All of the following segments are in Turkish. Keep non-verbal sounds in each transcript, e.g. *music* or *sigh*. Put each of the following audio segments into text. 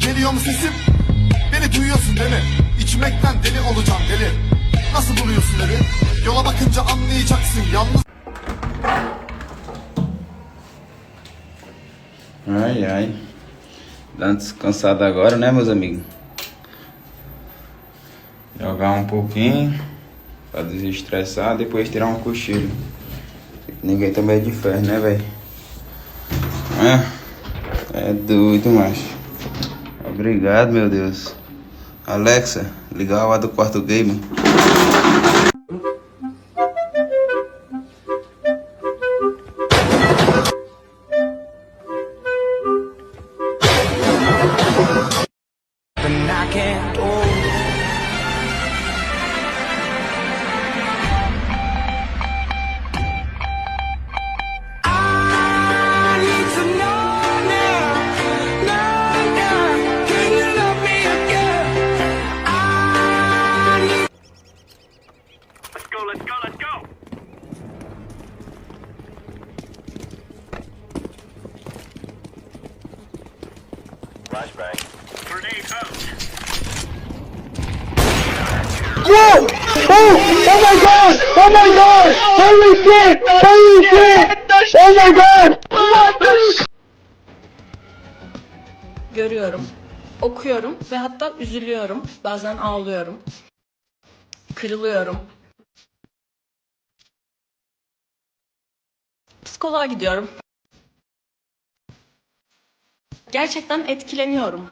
Geliyor? Beni duyuyorsun değil mi? İçmekten deli olacağım deli Nasıl buluyorsun? Yola bakınca anlayacaksın yalnız Ai, ai. Dando descansado agora, né, meus amigos? Jogar um pouquinho pra desestressar, depois tirar um cochilo. Ninguém tá meio de ferro, né, velho? É, é doido, macho. Obrigado, meu Deus. Alexa, liga a hora do quarto game. Flashbang. Grenade out. görüyorum, okuyorum ve hatta üzülüyorum. Bazen ağlıyorum. Kırılıyorum. Psikoloğa gidiyorum. Gerçekten etkileniyorum.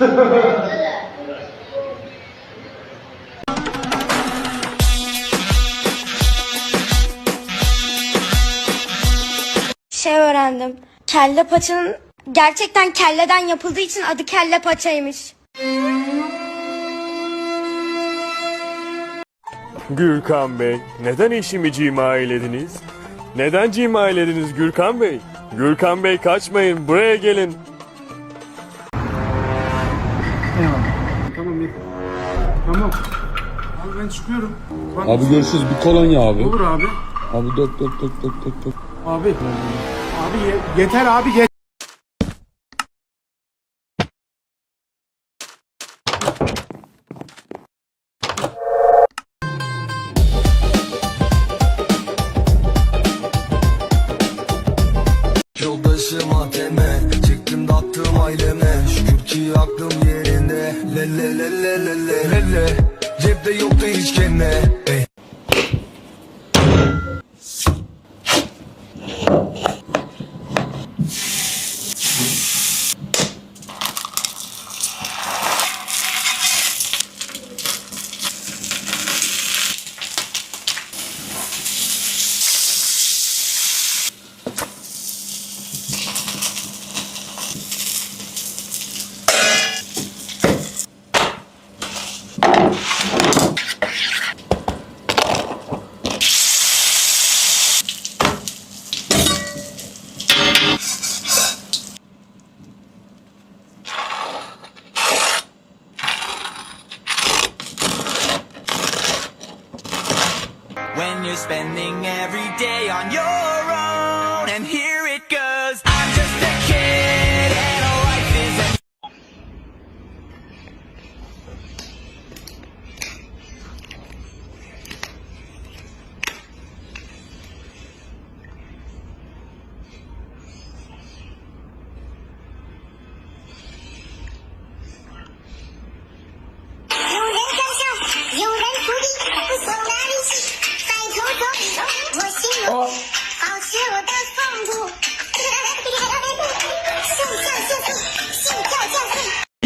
*laughs* şey öğrendim. Kelle paçanın gerçekten kelleden yapıldığı için adı kelle paçaymış. Gürkan Bey, neden eşimi cima eylediniz? Neden cima eylediniz Gürkan Bey? Gürkan Bey kaçmayın, buraya gelin. Tamam iyi. Tamam. Abi ben çıkıyorum. Bak, Abi görüşürüz bir kolonya abi. Olur abi. Abi dök dök dök dök dök dök. Abi. Abi ye- yeter abi yeter. Yoldaşıma when you're spending every day on your own. And here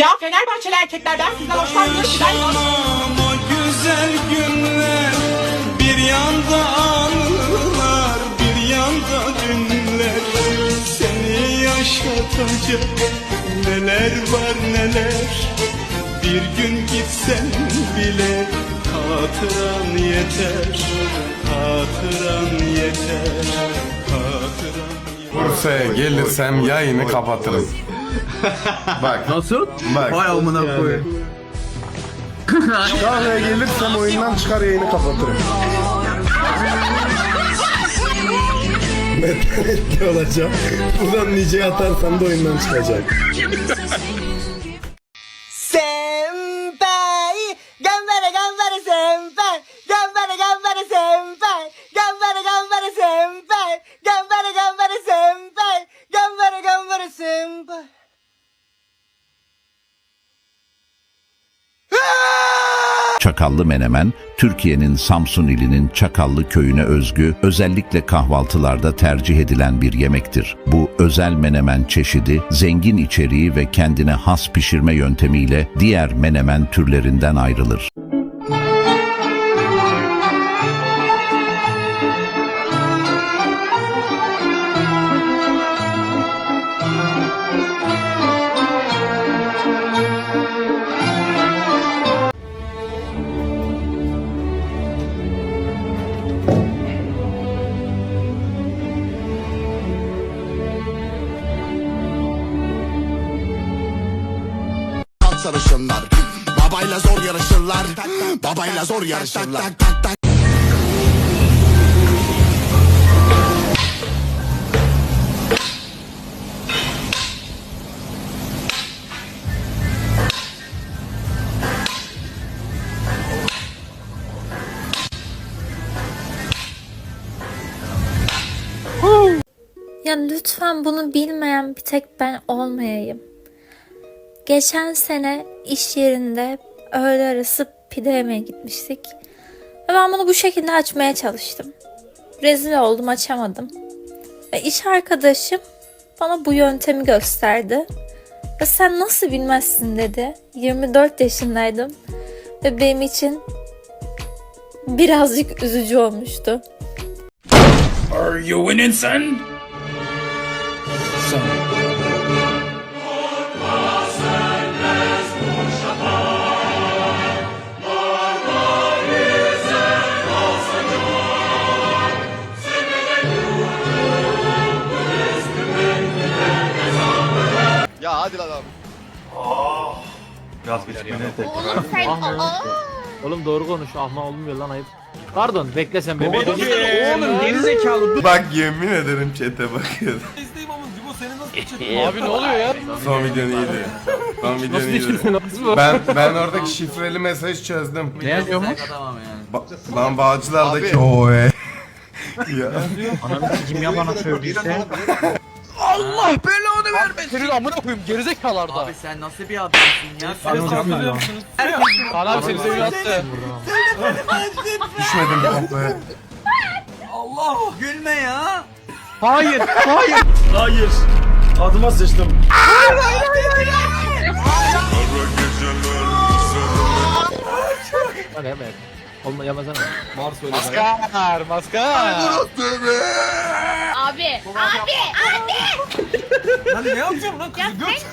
Ya Fenerbahçeli erkeklerden sizden hoşlanmıyor. Sizden o güzel günler. Bir yanda anılar bir yanda dünler. Seni yaşatacak neler var neler. Bir gün gitsen bile hatıran yeter. Hatıran yeter. Hatıran Bursa'ya gelirsem yayını kapatırım. Bak. Nasıl? Bak. Vay amına koyayım. Kahveye gelirsem oyundan çıkar yayını kapatırım. Metanetli olacağım. Buradan nice atarsam da oyundan çıkacak. Senpai, gambare gambare senpai, gambare gambare senpai, gambare gambare senpai, gambare gambare senpai. Çakallı menemen, Türkiye'nin Samsun ilinin Çakallı köyüne özgü, özellikle kahvaltılarda tercih edilen bir yemektir. Bu özel menemen çeşidi, zengin içeriği ve kendine has pişirme yöntemiyle diğer menemen türlerinden ayrılır. Babayla zor yarışırlar Ya lütfen bunu bilmeyen bir tek ben olmayayım. Geçen sene iş yerinde öğle arası pide yemeye gitmiştik. Ve ben bunu bu şekilde açmaya çalıştım. Rezil oldum açamadım. Ve iş arkadaşım bana bu yöntemi gösterdi. Ve sen nasıl bilmezsin dedi. 24 yaşındaydım. Ve benim için birazcık üzücü olmuştu. Are you winning son? Oğlum doğru konuş. Ahma olmuyor lan ayıp. Pardon bekle sen beni. Oğlum gerizekalı. Bak yemin ederim chat'e bakıyorum. *laughs* *laughs* Abi ne oluyor ya? Son videon iyiydi. Son videon Nasıl iyiydi. Ben ben oradaki şifreli mesaj çözdüm. Ne yazıyormuş? Ba- lan Bağcılar'daki o e. *laughs* ya. Ananı kim yalan söylüyorsa. Allah belanı vermesin. Senin amına koyayım gerizekalarda. Abi Sen nasıl bir adamsın ya? sen sanmıyor musunuz? Kaan seni seviyor attı. Düşmedim be. Allah gülme ya. Hayır, hayır. Hayır. Adıma sıçtım. Lan evet. Olma yamazana. Mars öyle. Maskar, maskar. Abi, abi, abi. Lan ne yapacağım lan kızı göt?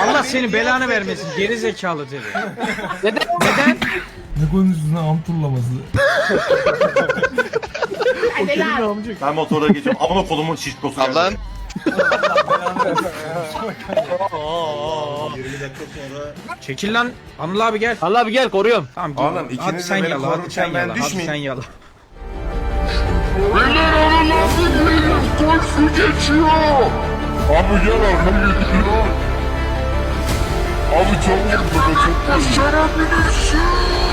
Allah seni belanı vermesin geri zekalı dedi. *laughs* Neden? Neden? Ne konuşuyorsun lan ampullaması? *laughs* Ben motora geçiyorum amına kolumun şişkosu Lan *laughs* Çekil lan. Anıl abi gel. Allah abi gel koruyorum. Tamam. Oğlum, ikiniz de sen beni yala, hadi korurken sen ben yala, hadi düşmeyeyim. sen yala. Abi gel arka geçiyor Abi çabuk burada çok Başarabilirsin